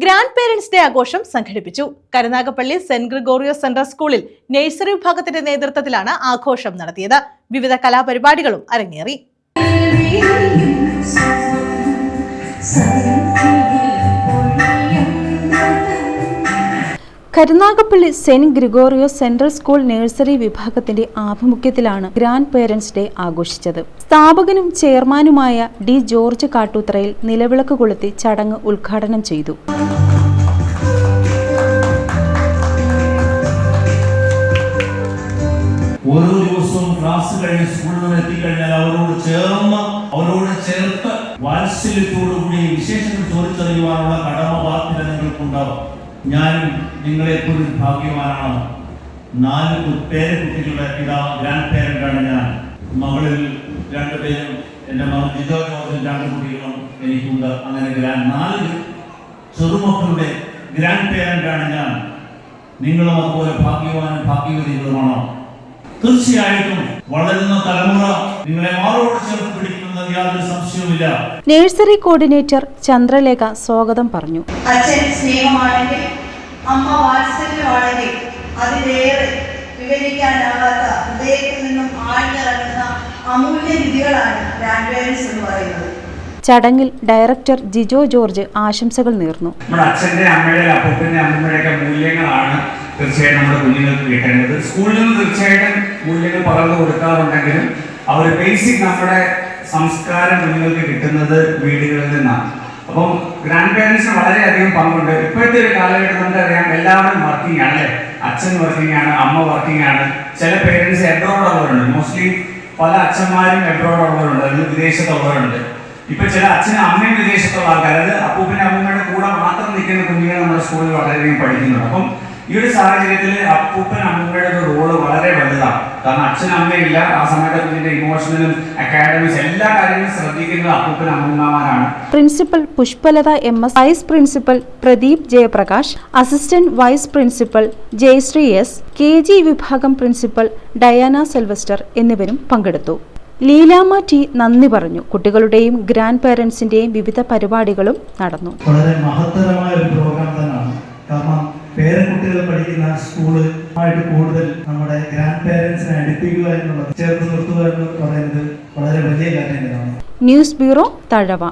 Grand parents day ആഘോഷം സംഘടിപ്പിച്ചു. Karunagappally saint Gregorio central സ്കൂളിൽ നഴ്സറി വിഭാഗത്തിന്റെ നേതൃത്വത്തിലാണ് ആഘോഷം നടത്തിയത്. വിവിധ കലാപരിപാടികളും അരങ്ങേറി. Karunagappally saint Gregorio central school nursery വിഭാഗത്തിന്റെ ആഭിമുഖ്യത്തിലാണ് ഗ്രാൻഡ് പേരൻസ് ഡേ ആഘോഷിച്ചത്. സ്ഥാപകനും ചെയർമാനുമായ ഡി ജോർജ് കാട്ടൂത്രയിൽ നിലവിളക്ക് കൊളുത്തി ചടങ്ങ് ഉദ്ഘാടനം ചെയ്തു. ഓരോ ദിവസവും ക്ലാസ് കഴിഞ്ഞ് സ്കൂളിൽ നിന്ന് എത്തിക്കഴിഞ്ഞാൽ അവരോട് ചേർന്ന് അവരോട് ചേർത്ത് വാത്സല്യത്തോടുകൂടി വിശേഷങ്ങൾ ചോദിച്ചറിയുവാനുള്ള കടമ ബാധ്യത നിങ്ങൾക്കുണ്ടാവും. ഞാനും കുറിച്ച് ഭാഗ്യവാനാണ്. നാല് പേരെ പേരക്കുട്ടികളുടെ പിതാവ് ഗ്രാൻഡ് പേരന്റാണ് ഞാൻ. മകളിൽ രണ്ടുപേരും എന്റെ മകൾ ജിജോ ജോർജും രണ്ട് കുട്ടികളും എനിക്കുണ്ട്. അങ്ങനെ ഗ്രാൻഡ് നാല് ചെറുമക്കളുടെ ഗ്രാൻഡ് പേരന്റാണ് ഞാൻ. നിങ്ങളും അതുപോലെ ഭാഗ്യവാനും ഭാഗ്യവതികളുമാണോ. തീർച്ചയായിട്ടും വളരുന്ന തലമുറ നിങ്ങളെ മാറോട് ചേർത്ത് പിടിക്കുന്നത് യാതൊരു സംശയവുമില്ല. നഴ്സറി കോർഡിനേറ്റർ ചന്ദ്രലേഖ സ്വാഗതം പറഞ്ഞു. അച്ഛൻ സ്നേഹമാണെങ്കിൽ അമ്മ വാത്സല്യമാണെങ്കിൽ അതിലേറെ വിവരിക്കാനാകാത്ത ഹൃദയത്തിൽ നിന്നും ആഴ്ന്നിറങ്ങുന്ന അമൂല്യ വിധികളാണ് ഗ്രാൻഡ് പേരൻസ് എന്ന് പറയുന്നത്. ചടങ്ങിൽ ഡയറക്ടർ ജിജോ ജോർജ് ആശംസകൾ നേർന്നു. നമ്മുടെ അച്ഛന്റെ അമ്മയുടെ അപ്പത്തിന്റെ അമ്മയുടെയൊക്കെ മൂല്യങ്ങളാണ് തീർച്ചയായിട്ടും നമ്മുടെ കുഞ്ഞുങ്ങൾക്ക് കിട്ടേണ്ടത്. സ്കൂളിൽ നിന്ന് തീർച്ചയായിട്ടും മൂല്യങ്ങൾ പകർന്നു കൊടുക്കാറുണ്ടെങ്കിലും അവർ ബേസിക് നമ്മുടെ സംസ്കാരം കുഞ്ഞുങ്ങൾക്ക് കിട്ടുന്നത് വീടുകളിൽ നിന്നാണ്. അപ്പം ഗ്രാൻഡ് പേരൻസിന് വളരെയധികം പങ്കുണ്ട്. ഇപ്പോഴത്തെ ഒരു കാലഘട്ടം നമുക്കറിയാം എല്ലാവരും വർക്കിംഗ് ആണ് അല്ലേ? അച്ഛൻ വർക്കിംഗ് ആണ് അമ്മ വർക്കിംഗ് ആണ്. ചില പേരൻസ് എബ്രോഡ് ഉള്ളവരുണ്ട്. മോസ്റ്റ്ലി പല അച്ഛന്മാരും എബ്രോഡ് ഉള്ളവരുണ്ട് അല്ലെങ്കിൽ വിദേശത്തുള്ളവരുണ്ട് ഇപ്പൊ ചില അച്ഛനും അമ്മയും വിദേശത്തുള്ള ആൾക്കാർ അത് അപ്പൂപ്പിന്റെ അമ്മൂമ്മയുടെ കൂടെ മാത്രം നിൽക്കുന്ന കുഞ്ഞുങ്ങൾ നമ്മുടെ സ്കൂളിൽ വളരെയധികം പഠിക്കുന്നുണ്ട്. അപ്പം ഈ ഒരു സാഹചര്യത്തിൽ അപ്പൂപ്പൻ അമ്മൂമ്മയുടെ ഒരു റോൾ വളരെ വലുതാണ്. കാരണം അച്ഛനും അമ്മയില്ല ആ സമയത്ത് കുഞ്ഞിന്റെ ഇമോഷണലും അക്കാഡമിക്സ് എല്ലാ കാര്യങ്ങളും ശ്രദ്ധിക്കുന്നത് അപ്പൂപ്പൻ അമ്മൂമ്മമാരാണ്. Principal Pushpalatha M S vice principal Pradeep Jayaprakash assistant vice principal Jayashree S K G വിഭാഗം പ്രിൻസിപ്പൽ ഡയാന സെൽവസ്റ്റർ എന്നിവരും പങ്കെടുത്തു. ലീലാമ ടി നന്ദി പറഞ്ഞു. കുട്ടികളുടെയും ഗ്രാൻഡ് പേരൻസിന്റെയും വിവിധ പരിപാടികളും നടന്നു. വളരെ മഹത്തരമായ ഒരു പ്രോഗ്രാം തന്നെയാണ്. കാരണം പേരക്കുട്ടികൾ പഠിക്കുന്ന സ്കൂൾ ആയിട്ട് കൂടുതൽ നമ്മുടെ ഗ്രാൻഡ് പേരൻസിനെ അടുപ്പിക്കുക എന്നുള്ളത് ചേർത്ത് നിർത്തുക എന്ന് പറയുന്നത് വളരെ വലിയ കാര്യം ന്യൂസ് ബ്യൂറോ തഴവ.